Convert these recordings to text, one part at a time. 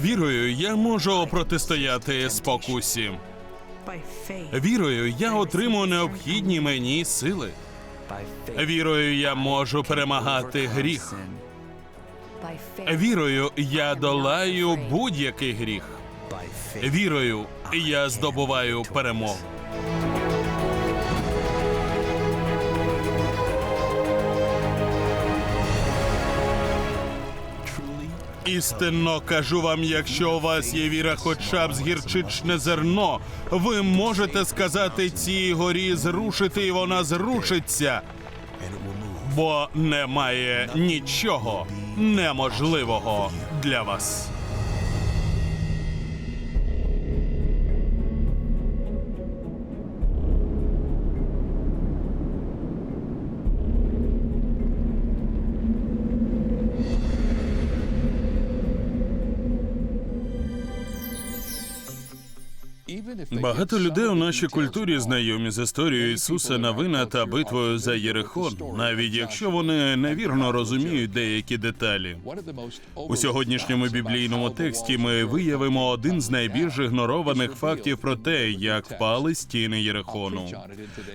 Вірою я можу протистояти спокусі. Вірою я отримую необхідні мені сили. Вірою я можу перемагати гріх. Вірою я долаю будь-який гріх. Вірою я здобуваю перемогу. Істинно кажу вам, якщо у вас є віра, хоча б з гірчичне зерно, ви можете сказати цій горі зрушити, і вона зрушиться. Бо немає нічого неможливого для вас. Багато людей у нашій культурі знайомі з історією Ісуса Навина та битвою за Єрихон, навіть якщо вони невірно розуміють деякі деталі. У сьогоднішньому біблійному тексті ми виявимо один з найбільш ігнорованих фактів про те, як впали стіни Єрихону.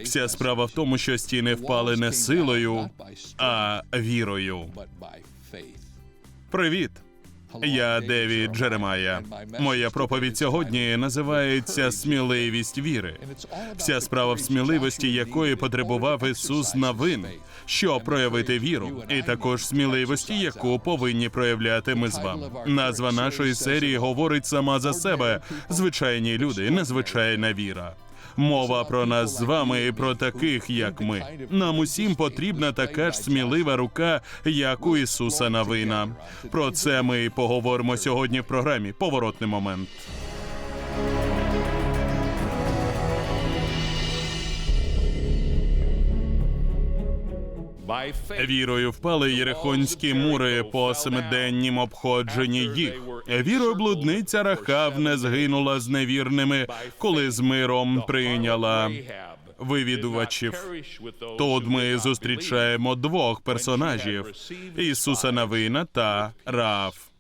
Вся справа в тому, що стіни впали не силою, а вірою. Привіт! Я Девід Джеремая. Моя проповідь сьогодні називається Сміливість віри. Вся справа в сміливості, якої потребував Ісус Навин, щоб проявити віру, і також сміливості, яку повинні проявляти ми з вами. Назва нашої серії говорить сама за себе: звичайні люди, незвичайна віра. Мова про нас з вами і про таких, як ми. Нам усім потрібна така ж смілива рука, як у Ісуса Навина. Про це ми і поговоримо сьогодні в програмі Поворотний момент. Вірою впали єрихонські мури по семиденнім обходженні їх. Вірою блудниця Рахав не згинула з невірними, коли з миром прийняла вивідувачів. Тут ми зустрічаємо двох персонажів: Ісуса Навина та Раав.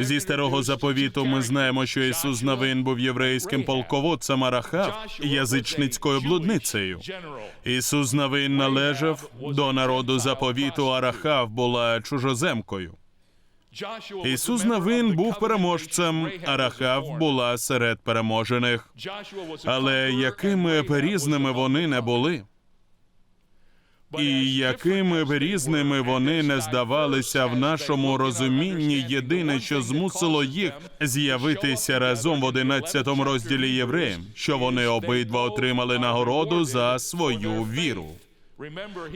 Зі старого заповіту ми знаємо, що Ісус Навин був єврейським полководцем а Рахав язичницькою блудницею. Ісус Навин належав до народу заповіту, а Рахав була чужоземкою. Ісус Навин був переможцем, а Рахав була серед переможених. Але якими б різними вони не були, і якими б різними вони не здавалися в нашому розумінні, єдине, що змусило їх з'явитися разом в 11 розділі євреїв, що вони обидва отримали нагороду за свою віру.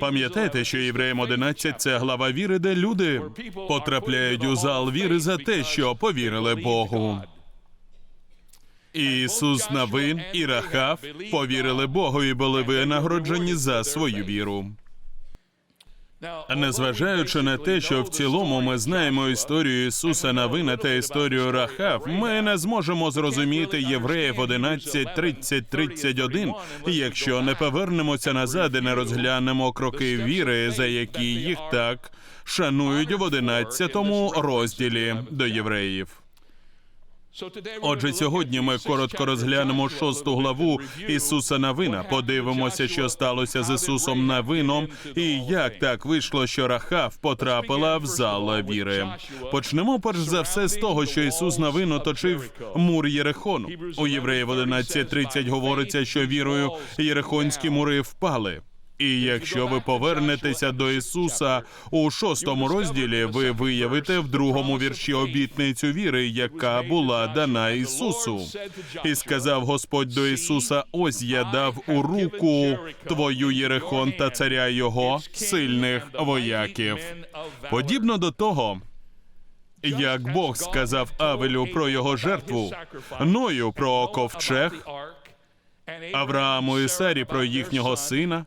Пам'ятайте, що євреям 11 – це глава віри, де люди потрапляють у зал віри за те, що повірили Богу. Ісус Навин і Рахав повірили Богу і були винагороджені за свою віру. Незважаючи на те, що в цілому ми знаємо історію Ісуса Навина та історію Рахав, ми не зможемо зрозуміти євреїв 11, 30, 31, якщо не повернемося назад і не розглянемо кроки віри, за які їх так шанують в 11 розділі до євреїв. Отже, сьогодні ми коротко розглянемо шосту главу Ісуса Навина. Подивимося, що сталося з Ісусом Навином, і як так вийшло, що Рахав потрапила в зал віри. Почнемо перш за все з того, що Ісус Навин оточив мур Єрихону. У євреїв 11.30 говориться, що вірою єрихонські мури впали. І якщо ви повернетеся до Ісуса у шостому розділі, ви виявите в другому вірші обітницю віри, яка була дана Ісусу. І сказав Господь до Ісуса: Ось я дав у руку твою Єрихон та царя його сильних вояків. Подібно до того. Як Бог сказав Авелю про його жертву, Ною про ковчег, Аврааму і Сарі про їхнього сина,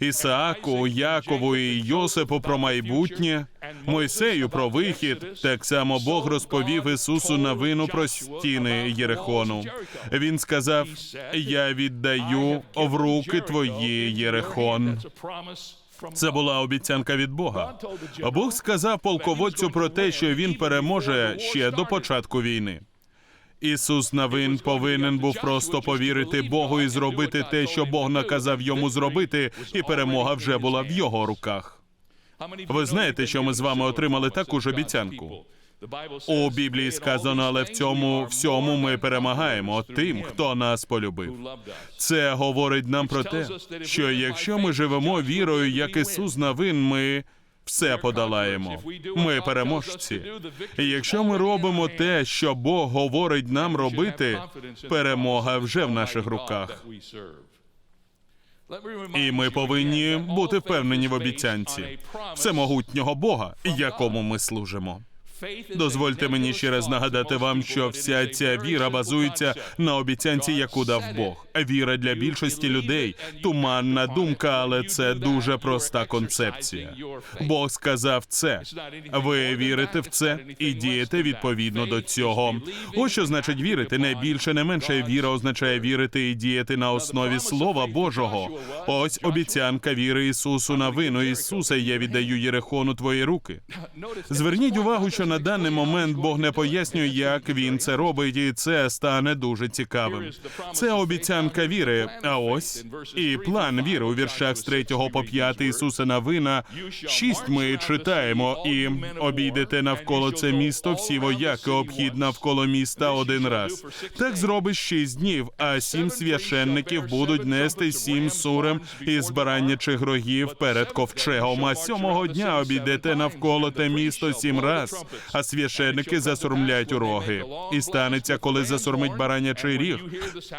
Ісааку, Якову і Йосипу про майбутнє, Мойсею про вихід. Так само Бог розповів Ісусу новину про стіни Єрихону. Він сказав: Я віддаю в руки твої Єрихон. Це була обіцянка від Бога. Бог сказав полководцю про те, що він переможе ще до початку війни. Ісус Навин повинен був просто повірити Богу і зробити те, що Бог наказав йому зробити, і перемога вже була в його руках. Ви знаєте, що ми з вами отримали таку ж обіцянку. У Біблії сказано, але в цьому всьому ми перемагаємо тим, хто нас полюбив. Це говорить нам про те, що якщо ми живемо вірою, як Ісус Навин, ми все подолаємо. Ми переможці. І якщо ми робимо те, що Бог говорить нам робити, перемога вже в наших руках. І ми повинні бути впевнені в обіцянці всемогутнього Бога, якому ми служимо. Дозвольте мені ще раз нагадати вам, що вся ця віра базується на обіцянці, яку дав Бог. Віра для більшості людей туманна думка, але це дуже проста концепція. Бог сказав це. Ви вірите в це і дієте відповідно до цього. Ось що значить вірити. Не більше, не менше віра означає вірити і діяти на основі Слова Божого. Ось обіцянка віри Ісусу на вину. Ісусе, я віддаю Єрихону твої руки. Зверніть увагу, що на даний момент Бог не пояснює, як він це робить, і це стане дуже цікавим. Це обіцянка віри. А ось і план віри у віршах з 3 по 5 Ісуса Навина. Шість ми читаємо і обійдете навколо це місто. Всі вояки обхід навколо міста один раз. Так зробиш шість днів, а сім священників будуть нести сім сурем із бараннячих рогів перед ковчегом. А сьомого дня обійдете навколо те місто сім раз, а священники засурмлять у роги. І станеться, коли засурмить баранячий ріг.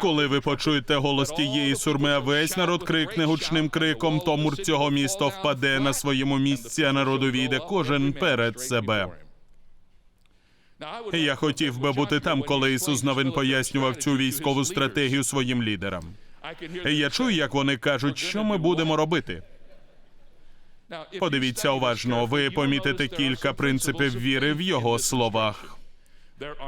Коли ви почуєте голос тієї сурми, а весь народ крикне гучним криком, то мур цього міста впаде на своєму місці, а народу війде кожен перед себе. Я хотів би бути там, коли Ісус Новин пояснював цю військову стратегію своїм лідерам. Я чую, як вони кажуть, що ми будемо робити. Подивіться уважно, ви помітите кілька принципів віри в його словах.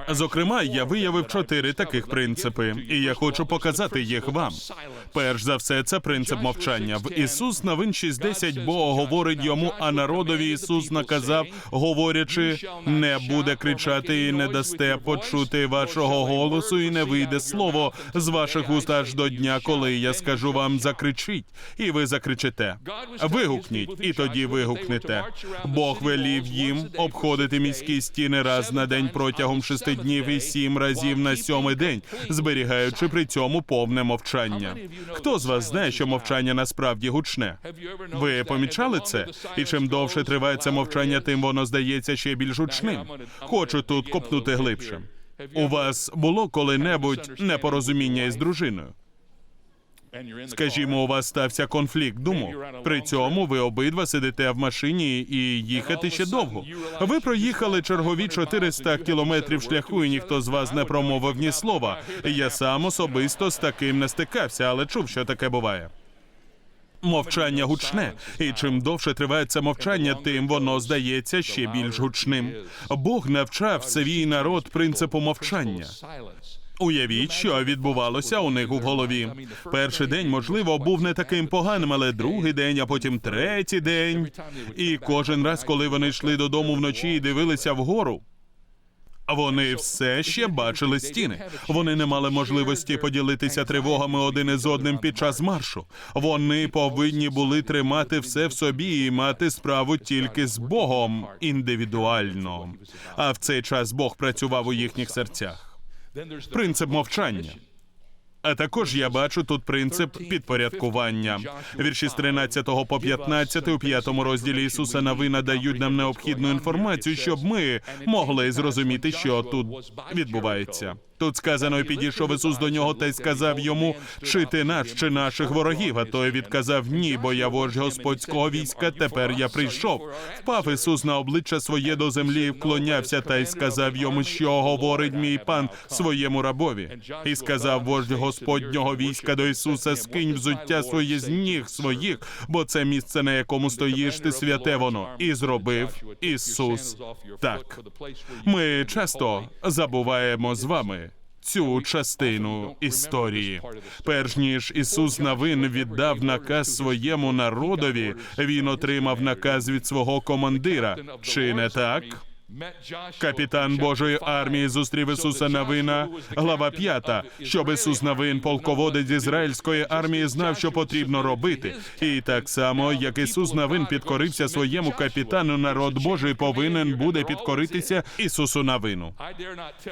Зокрема, я виявив чотири таких принципи, і я хочу показати їх вам. Перш за все, це принцип мовчання. В Ісус Новин 6.10 Бог говорить йому, а народові Ісус наказав, говорячи, не буде кричати і не дасте почути вашого голосу, і не вийде слово з ваших уст аж до дня, коли я скажу вам закричіть, і ви закричите. Вигукніть, і тоді вигукнете. Бог велів їм обходити міські стіни раз на день протягом шести днів і сім разів на сьомий день, зберігаючи при цьому повне мовчання. Хто з вас знає, що мовчання насправді гучне? Ви помічали це? І чим довше триває це мовчання, тим воно здається ще більш гучним. Хочу тут копнути глибше. У вас було коли-небудь непорозуміння із дружиною? Скажімо, у вас стався конфлікт думок. При цьому ви обидва сидите в машині і їхати ще довго. Ви проїхали чергові 400 кілометрів шляху, і ніхто з вас не промовив ні слова. Я сам особисто з таким не стикався, але чув, що таке буває. Мовчання гучне, і чим довше триває це мовчання, тим воно здається ще більш гучним. Бог навчав свій народ принципу мовчання. Уявіть, що відбувалося у них у голові. Перший день, можливо, був не таким поганим, але другий день, а потім третій день. І кожен раз, коли вони йшли додому вночі і дивилися вгору. Вони все ще бачили стіни. Вони не мали можливості поділитися тривогами один із одним під час маршу. Вони повинні були тримати все в собі і мати справу тільки з Богом індивідуально. А в цей час Бог працював у їхніх серцях. Принцип мовчання. А також я бачу тут принцип підпорядкування. Вірші з 13 по 15 у п'ятому розділі Ісуса Навина дають нам необхідну інформацію, щоб ми могли зрозуміти, що тут відбувається. Тут сказано, і підійшов Ісус до нього та й сказав йому, чи ти наш, чи наших ворогів. А той відказав ні, бо я вождь господського війська. Тепер я прийшов. Впав Ісус на обличчя своє до землі і вклонявся та й сказав йому, що говорить мій пан своєму рабові. І сказав вождь Господнього війська до Ісуса: скинь взуття своє з ніг своїх, бо це місце, на якому стоїш, ти святе воно. І зробив Ісус так. Ми часто забуваємо з вами цю частину історії. Перш ніж Ісус Навин віддав наказ своєму народові, він отримав наказ від свого командира. Чи не так? Капітан Божої армії зустрів Ісуса Навина, глава 5, щоб Ісус Навин, полководець ізраїльської армії, знав, що потрібно робити. І так само, як Ісус Навин підкорився своєму капітану, народ Божий повинен буде підкоритися Ісусу Навину.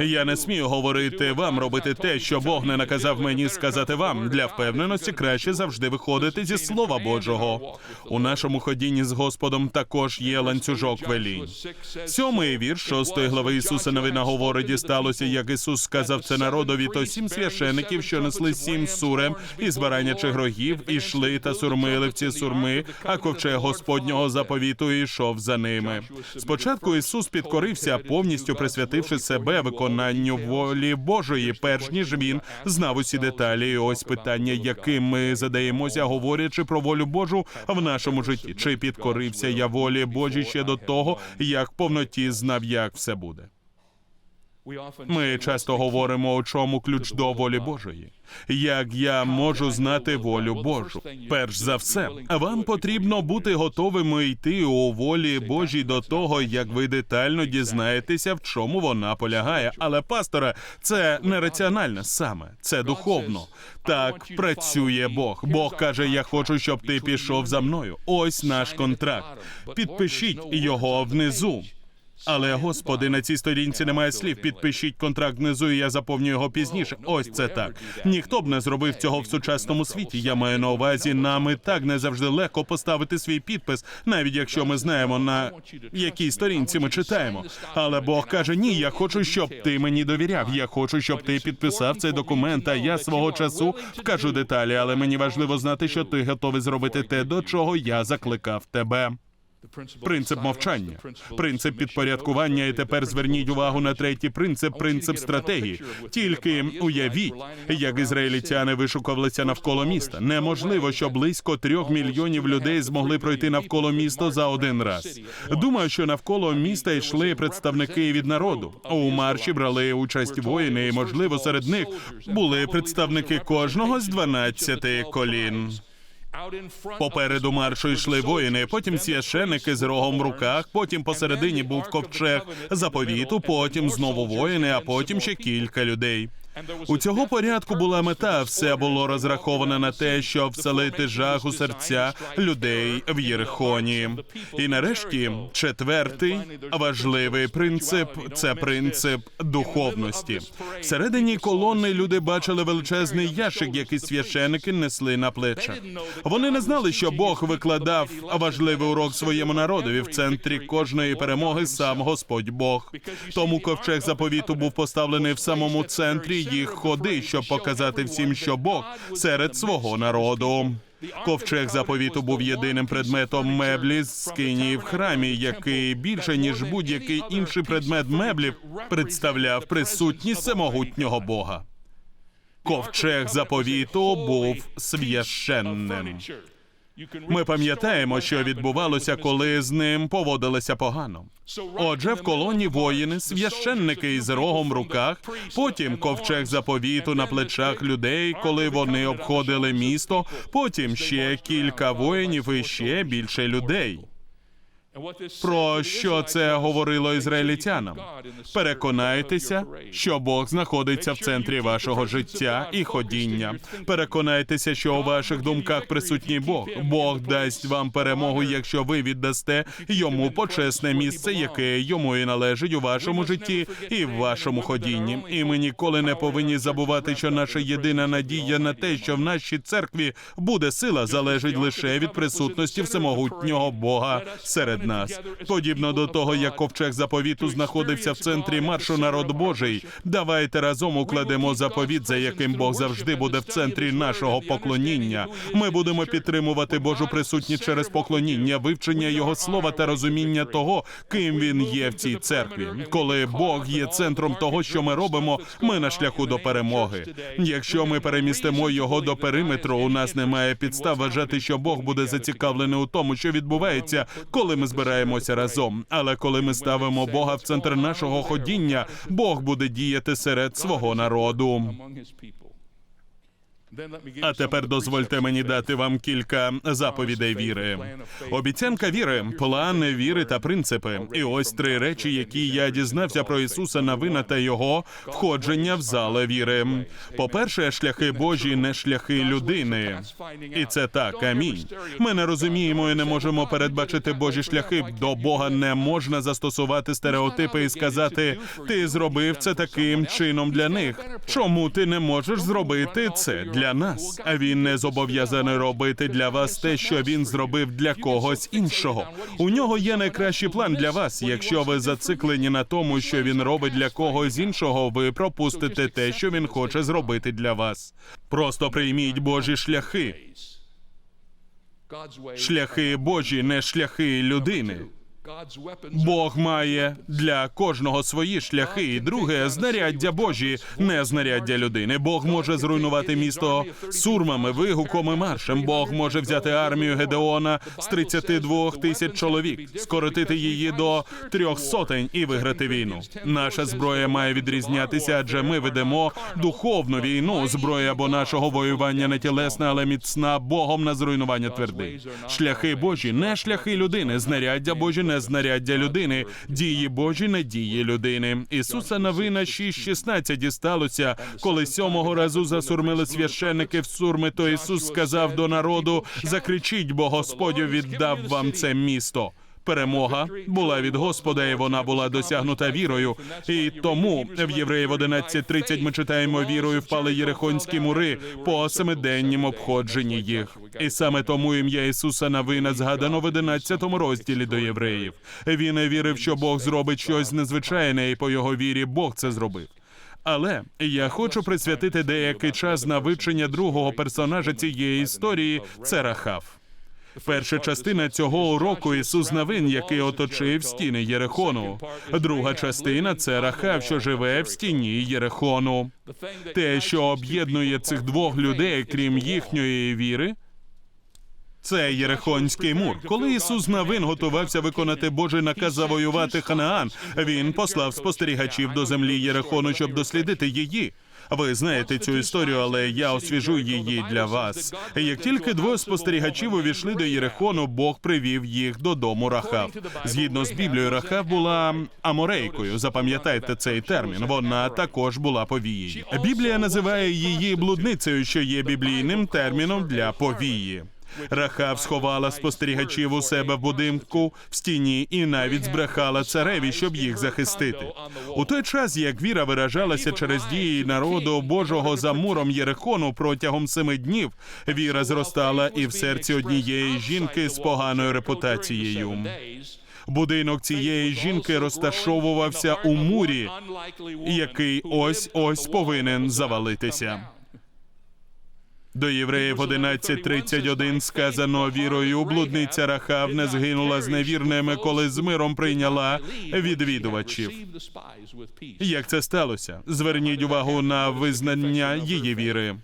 Я не смію говорити вам робити те, що Бог не наказав мені сказати вам. Для впевненості краще завжди виходити зі Слова Божого. У нашому ходінні з Господом також є ланцюжок велінь. Сьомий вірш шостої глави Ісуса Новина говорить, і сталося, як Ісус сказав це народові, то сім священиків, що несли сім сурем із баранячих рогів, ішли та сурмили в ці сурми, а ковчег Господнього заповіту ішов за ними. Спочатку Ісус підкорився, повністю присвятивши себе виконанню волі Божої, перш ніж він знав усі деталі. І ось питання, яким ми задаємося, говорячи про волю Божу в нашому житті. Чи підкорився я волі Божій ще до того, як повноті знав, як все буде? Ми часто говоримо, у чому ключ до волі Божої. Як я можу знати волю Божу? Перш за все, вам потрібно бути готовими йти у волі Божій до того, як ви детально дізнаєтеся, в чому вона полягає. Але пастора, це не раціонально саме, це духовно. Так працює Бог. Бог каже: Я хочу, щоб ти пішов за мною. Ось наш контракт. Підпишіть його внизу. Але господи, на цій сторінці немає слів. Підпишіть контракт внизу, і я заповню його пізніше. Ось це так. Ніхто б не зробив цього в сучасному світі. Я маю на увазі, нам і так не завжди легко поставити свій підпис, навіть якщо ми знаємо на якій сторінці ми читаємо. Але Бог каже: Ні, я хочу, щоб ти мені довіряв. Я хочу, щоб ти підписав цей документ. А я свого часу вкажу деталі, але мені важливо знати, що ти готовий зробити те, до чого я закликав тебе. Принцип мовчання, принцип підпорядкування. І тепер зверніть увагу на третій принцип принцип стратегії. Тільки уявіть, як ізраїльтяни вишукувалися навколо міста. Неможливо, що близько трьох мільйонів людей змогли пройти навколо міста за один раз. Думаю, що навколо міста йшли представники від народу. У марші брали участь воїни, і можливо серед них були представники кожного з 12 колін. Попереду маршу йшли воїни, потім священики з рогом в руках, потім посередині був ковчег заповіту, потім знову воїни, а потім ще кілька людей. У цього порядку була мета. Все було розраховане на те, щоб вселити жах у серця людей в Єрихоні. І нарешті четвертий важливий принцип це принцип духовності. Всередині колони люди бачили величезний ящик, який священики несли на плечах. Вони не знали, що Бог викладав важливий урок своєму народові. В центрі кожної перемоги сам Господь Бог. Тому ковчег заповіту був поставлений в самому центрі їх ходи, щоб показати всім, що Бог серед свого народу. Ковчег заповіту був єдиним предметом меблі з скині в храмі, який більше ніж будь-який інший предмет меблів представляв присутність всемогутнього Бога. Ковчег заповіту був священним. Ми пам'ятаємо, що відбувалося, коли з ним поводилися погано. Отже, в колоні воїни, священники із рогом в руках, потім ковчег заповіту на плечах людей, коли вони обходили місто, потім ще кілька воїнів і ще більше людей. Про що це говорило ізраїльтянам? Переконайтеся, що Бог знаходиться в центрі вашого життя і ходіння. Переконайтеся, що у ваших думках присутній Бог. Бог дасть вам перемогу, якщо ви віддасте йому почесне місце, яке йому і належить у вашому житті і в вашому ходінні. І ми ніколи не повинні забувати, що наша єдина надія на те, що в нашій церкві буде сила, залежить лише від присутності всемогутнього Бога серед нас. Подібно до того, як ковчег заповіту знаходився в центрі маршу народ Божий. Давайте разом укладемо заповіт, за яким Бог завжди буде в центрі нашого поклоніння. Ми будемо підтримувати Божу присутність через поклоніння, вивчення його слова та розуміння того, ким він є в цій церкві. Коли Бог є центром того, що ми робимо, ми на шляху до перемоги. Якщо ми перемістимо його до периметру, у нас немає підстав вважати, що Бог буде зацікавлений у тому, що відбувається, коли ми збираємося разом. Але коли ми ставимо Бога в центр нашого ходіння, Бог буде діяти серед свого народу. А тепер дозвольте мені дати вам кілька заповідей віри. Обіцянка віри, план віри та принципи. І ось три речі, які я дізнався про Ісуса Навина та його входження в зале віри. По-перше, шляхи Божі не шляхи людини. І це так, амінь. Ми не розуміємо і не можемо передбачити Божі шляхи. До Бога не можна застосувати стереотипи і сказати: ти зробив це таким чином для них. Чому ти не можеш зробити це для нас? А він не зобов'язаний робити для вас те, що він зробив для когось іншого. У нього є найкращий план для вас. Якщо ви зациклені на тому, що він робить для когось іншого, ви пропустите те, що він хоче зробити для вас. Просто прийміть Божі шляхи. Шляхи Божі, не шляхи людини. Бог має для кожного свої шляхи. І друге, знаряддя Божі, не знаряддя людини. Бог може зруйнувати місто сурмами, вигуком і маршем. Бог може взяти армію Гедеона з 32 тисяч чоловік, скоротити її до трьох сотень і виграти війну. Наша зброя має відрізнятися, адже ми ведемо духовну війну. Зброя або нашого воювання не тілесна, але міцна Богом на зруйнування твердинь. Шляхи Божі, не шляхи людини, знаряддя Божі не знаряддя людини, дії Божі не дії людини. Ісуса новина 6.16 дісталося, коли сьомого разу засурмили священники в сурми, то Ісус сказав до народу: закричіть, бо Господь віддав вам це місто. Перемога була від Господа, і вона була досягнута вірою. І тому в Євреїв 11.30 ми читаємо вірою впали єрихонські мури по семиденнім обходженні їх. І саме тому ім'я Ісуса Навина згадано в 11 розділі до євреїв. Він вірив, що Бог зробить щось незвичайне, і по його вірі Бог це зробив. Але я хочу присвятити деякий час на вивчення другого персонажа цієї історії це Рахав. Перша частина цього уроку Ісус Навин, який оточив стіни Єрихону. Друга частина це Рахав, що живе в стіні Єрихону. Те, що об'єднує цих двох людей, крім їхньої віри. Це Єрихонський мур. Коли Ісус Навин готувався виконати Божий наказ завоювати Ханаан, він послав спостерігачів до землі Єрихону, щоб дослідити її. Ви знаєте цю історію, але я освіжу її для вас. Як тільки двоє спостерігачів увійшли до Єрихону, Бог привів їх додому Рахав. Згідно з Біблією, Рахав була аморейкою. Запам'ятайте цей термін. Вона також була повією. Біблія називає її блудницею, що є біблійним терміном для повії. Рахав сховала спостерігачів у себе в будинку в стіні і навіть збрехала цареві, щоб їх захистити. У той час, як віра виражалася через дії народу Божого за муром Єрихону протягом семи днів, віра зростала і в серці однієї жінки з поганою репутацією. Будинок цієї жінки розташовувався у мурі, який ось ось повинен завалитися. До євреїв 11.31 сказано вірою, блудниця Рахав не згинула з невірними, коли з миром прийняла відвідувачів. Як це сталося? Зверніть увагу на визнання її віри.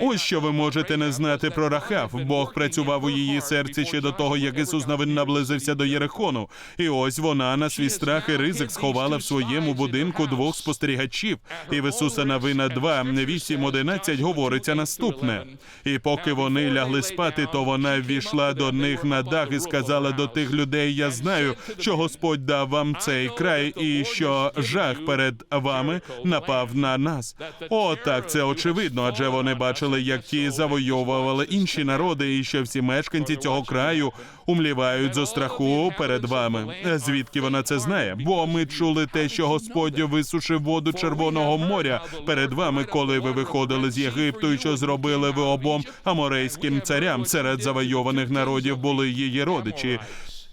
Ось що ви можете не знати про Рахав. Бог працював у її серці ще до того, як Ісус Навин наблизився до Єрихону. І ось вона на свій страх і ризик сховала в своєму будинку двох спостерігачів. І в Ісуса Навина 2, 8, 11 говориться наступне. І поки вони лягли спати, то вона ввійшла до них на дах і сказала до тих людей: Я знаю, що Господь дав вам цей край, і що жах перед вами напав на нас. О, так це очевидно, адже вони бачили, як ті завойовували інші народи, і що всі мешканці цього краю умлівають зо страху перед вами. Звідки вона це знає? Бо ми чули те, що Господь висушив воду Червоного моря перед вами, коли ви виходили з Єгипту, і що зробили ви обом аморейським царям. Серед завойованих народів були її родичі.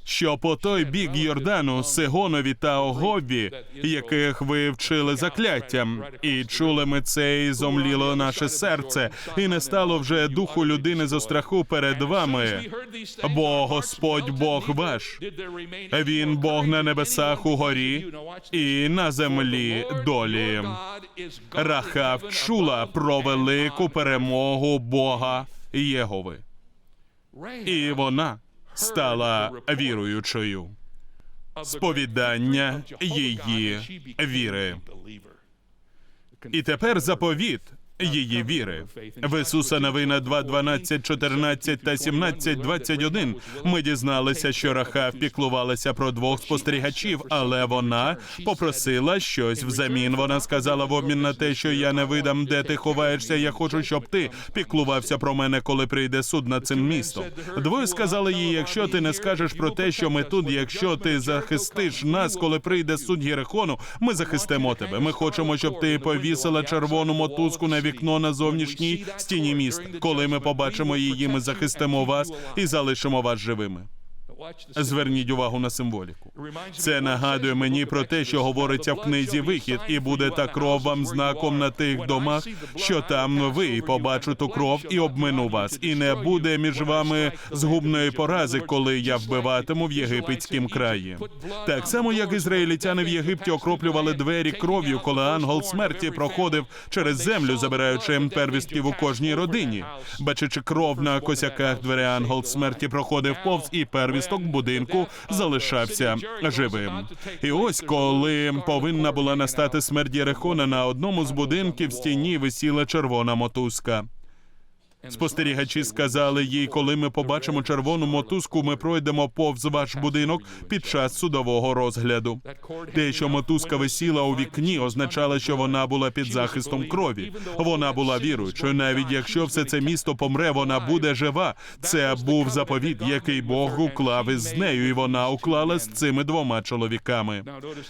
Що по той бік Йордану, Сигонові та Огові, яких ви вчили закляттям, і чули ми це, і зомліло наше серце, і не стало вже духу людини зо страху перед вами. Бо Господь Бог ваш, він Бог на небесах угорі і на землі долі. Рахав чула про велику перемогу Бога Єгови. І вона стала віруючою. Сповідання її віри. І тепер заповіт її віри. В Ісуса Новина 2, 12, 14 та 17, 21 ми дізналися, що Рахав піклувалася про двох спостерігачів, але вона попросила щось взамін. Вона сказала в обмін на те, що я не видам, де ти ховаєшся. Я хочу, щоб ти піклувався про мене, коли прийде суд над цим містом. Двоє сказали їй, якщо ти не скажеш про те, що ми тут, якщо ти захистиш нас, коли прийде суд Єрихону, ми захистимо тебе. Ми хочемо, щоб ти повісила червону мотузку на вікно на зовнішній стіні міста. Коли ми побачимо її, ми захистимо вас і залишимо вас живими. Зверніть увагу на символіку. Це нагадує мені про те, що говориться в книзі Вихід, і буде та кров вам знаком на тих домах, що там ви і побачу ту кров і обмину вас, і не буде між вами згубної порази, коли я вбиватиму в єгипетськім краї. Так само, як ізраїльтяни в Єгипті окроплювали двері кров'ю, коли ангел смерті проходив через землю, забираючи первістків у кожній родині. Бачачи кров на косяках дверей, ангел смерті проходив повз і первісток будинку залишався живим. І ось коли повинна була настати смерть Єрихона, на одному з будинків в стіні висіла червона мотузка. Спостерігачі сказали їй, коли ми побачимо червону мотузку, ми пройдемо повз ваш будинок під час судового розгляду. Те, що мотузка висіла у вікні, означало, що вона була під захистом крові. Вона була віруючою. Навіть якщо все це місто помре, вона буде жива. Це був заповіт, який Бог уклав із нею, і вона уклала з цими двома чоловіками.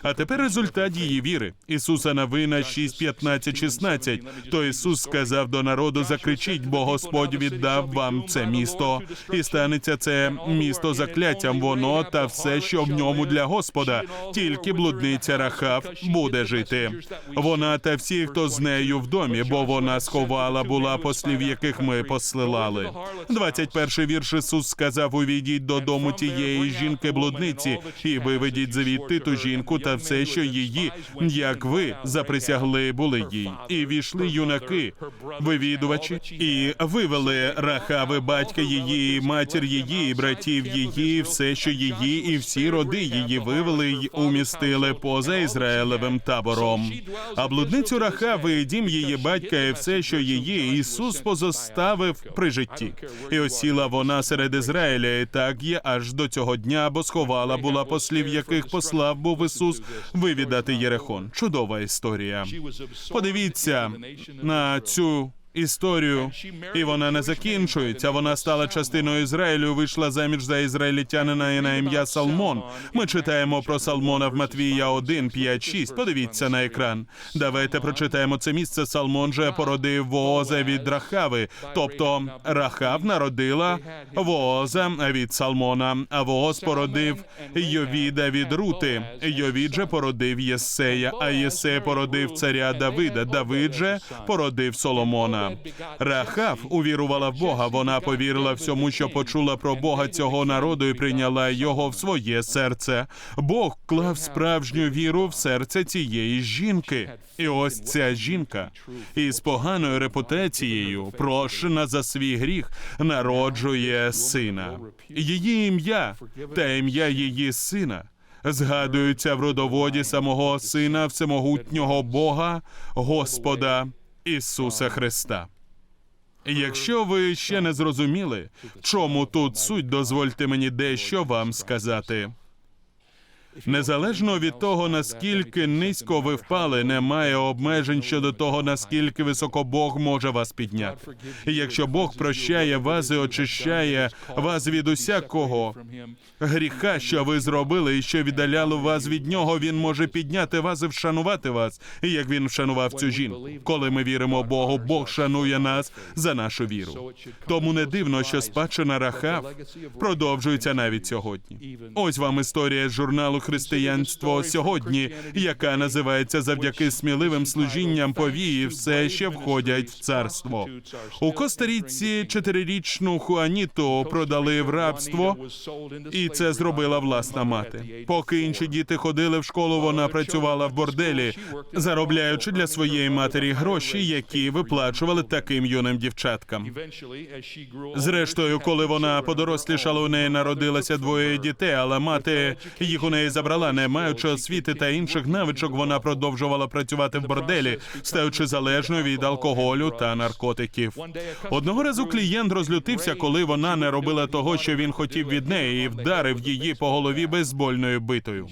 А тепер результат її віри. Ісуса Новина 6, 15, 16. То Ісус сказав до народу: закричіть, бо Господь віддав вам це місто, і станеться це місто закляттям. Воно та все, що в ньому для Господа. Тільки блудниця Рахав буде жити. Вона та всі, хто з нею в домі, бо вона сховала була послів, яких ми посилали. 21 вірш Ісус сказав: увійдіть додому тієї жінки блудниці, і виведіть звідти ту жінку та все, що її, як ви заприсягли були їй. І війшли юнаки, вивідувачі, і вивели Рахави, батька її, матір її, братів її, все, що її, і всі роди її вивели й умістили поза Ізраїлевим табором. А блудницю Рахави, дім її батька, і все, що її, Ісус позоставив при житті. І осіла вона серед Ізраїля, і так є аж до цього дня, бо сховала була послів, яких послав був Ісус вивідати Єрехон. Чудова історія. Подивіться на цю історію, і вона не закінчується. Вона стала частиною Ізраїлю. Вийшла заміж за ізраїльтянина і на ім'я Салмон. Ми читаємо про Салмона в Матвія 1, 5, 6. Подивіться на екран. Давайте прочитаємо це місце. Салмон же породив Вооза від Рахави, тобто Рахав народила Вооза від Салмона, а Вооз породив Йовіда від Рути. Йовід же породив Єсея, а Єсей породив царя Давида. Давид же породив Соломона. Рахав увірувала в Бога. Вона повірила всьому, що почула про Бога цього народу, і прийняла його в своє серце. Бог клав справжню віру в серце цієї жінки. І ось ця жінка із поганою репутацією, прошена за свій гріх, народжує сина. Її ім'я та ім'я її сина. Згадуються в родоводі самого сина всемогутнього Бога, Господа Ісуса Христа. Якщо ви ще не зрозуміли, чому тут суть, дозвольте мені дещо вам сказати. Незалежно від того, наскільки низько ви впали, немає обмежень щодо того, наскільки високо Бог може вас підняти. І якщо Бог прощає вас і очищає вас від усякого гріха, що ви зробили, і що віддаляли вас від нього, він може підняти вас і вшанувати вас, як він вшанував цю жінку. Коли ми віримо Богу, Бог шанує нас за нашу віру. Тому не дивно, що спадщина Рахав продовжується навіть сьогодні. Ось вам історія з журналу християнство сьогодні, яка називається завдяки сміливим служінням повії, все ще входять в царство. У Коста-Ріці чотирирічну Хуаніту продали в рабство, і це зробила власна мати. Поки інші діти ходили в школу, вона працювала в борделі, заробляючи для своєї матері гроші, які виплачували таким юним дівчаткам. Зрештою, коли вона подорослішала, у неї народилося двоє дітей, але мати їх у неї забрала, не маючи освіти та інших навичок, вона продовжувала працювати в борделі, стаючи залежною від алкоголю та наркотиків. Одного разу клієнт розлютився, коли вона не робила того, що він хотів від неї, і вдарив її по голові бейсбольною битою.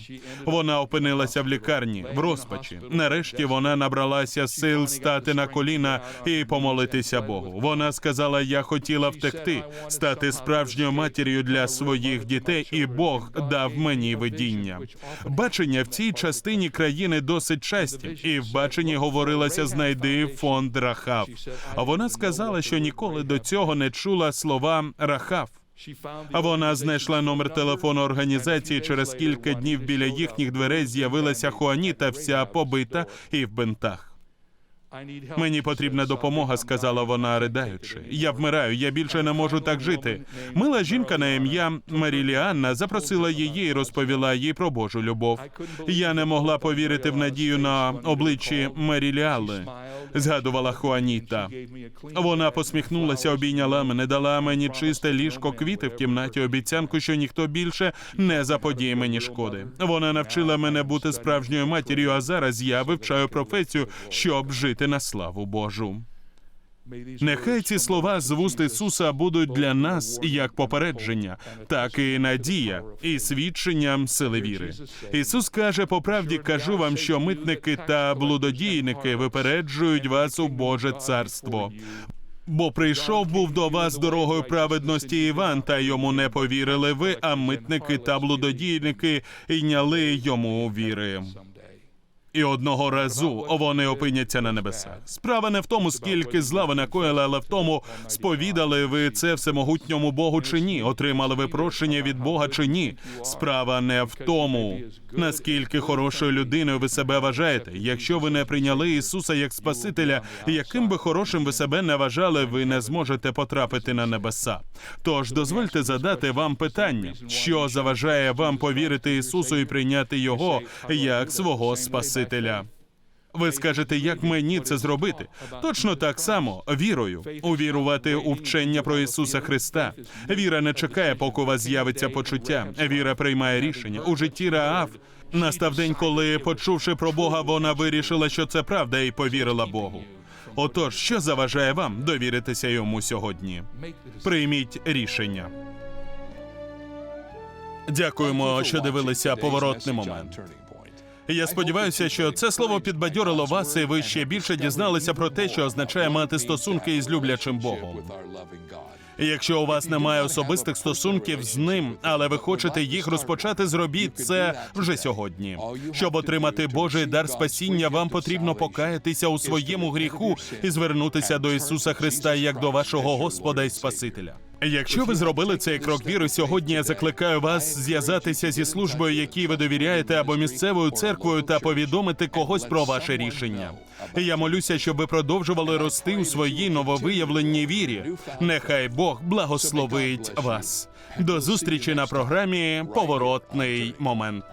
Вона опинилася в лікарні в розпачі. Нарешті вона набралася сил стати на коліна і помолитися Богу. Вона сказала: Я хотіла втекти, стати справжньою матір'ю для своїх дітей, і Бог дав мені видіння. Бачення в цій частині країни досить часті, і в баченні говорилося знайди фонд Рахав. А вона сказала, що ніколи до цього не чула слова Рахав. А вона знайшла номер телефону організації. Через кілька днів біля їхніх дверей з'явилася Хуаніта, вся побита і в бинтах. Мені потрібна допомога, сказала вона, ридаючи. Я вмираю, я більше не можу так жити. Мила жінка на ім'я Маріліанна запросила її і розповіла їй про Божу любов. Я не могла повірити в надію на обличчі Маріліали. Згадувала Хуаніта. Вона посміхнулася, обійняла мене, дала мені чисте ліжко, квіти в кімнаті, обіцянку, що ніхто більше не заподіє мені шкоди. Вона навчила мене бути справжньою матір'ю, а зараз я вивчаю професію, щоб жити на славу Божу. Нехай ці слова з вуст Ісуса будуть для нас як попередження, так і надія, і свідченням сили віри. Ісус каже: по правді кажу вам, що митники та блудодійники випереджують вас у Боже царство. Бо прийшов був до вас дорогою праведності Іван, та йому не повірили ви, а митники та блудодійники йняли йому віри. І одного разу вони опиняться на небесах. Справа не в тому, скільки зла ви накоїли, але в тому, сповідали ви це всемогутньому Богу чи ні, отримали ви прощення від Бога чи ні. Справа не в тому, наскільки хорошою людиною ви себе вважаєте. Якщо ви не прийняли Ісуса як Спасителя, яким би хорошим ви себе не вважали, ви не зможете потрапити на небеса. Тож дозвольте задати вам питання, що заважає вам повірити Ісусу і прийняти Його як свого Спасителя. Ви скажете, як мені це зробити? Точно так само вірою. Увірувати у вчення про Ісуса Христа. Віра не чекає, поки у вас з'явиться почуття. Віра приймає рішення у житті Раав. Настав день, коли, почувши про Бога, вона вирішила, що це правда, і повірила Богу. Отож, що заважає вам довіритися йому сьогодні? Прийміть рішення. Дякуємо, що дивилися поворотний момент. Я сподіваюся, що це слово підбадьорило вас, і ви ще більше дізналися про те, що означає мати стосунки із люблячим Богом. Якщо у вас немає особистих стосунків з ним, але ви хочете їх розпочати, зробіть це вже сьогодні. Щоб отримати Божий дар спасіння, вам потрібно покаятися у своєму гріху і звернутися до Ісуса Христа як до вашого Господа і Спасителя. Якщо ви зробили цей крок віри, сьогодні я закликаю вас зв'язатися зі службою, якій ви довіряєте, або місцевою церквою, та повідомити когось про ваше рішення. Я молюся, щоб ви продовжували рости у своїй нововиявленій вірі. Нехай Бог благословить вас. До зустрічі на програмі Поворотний момент.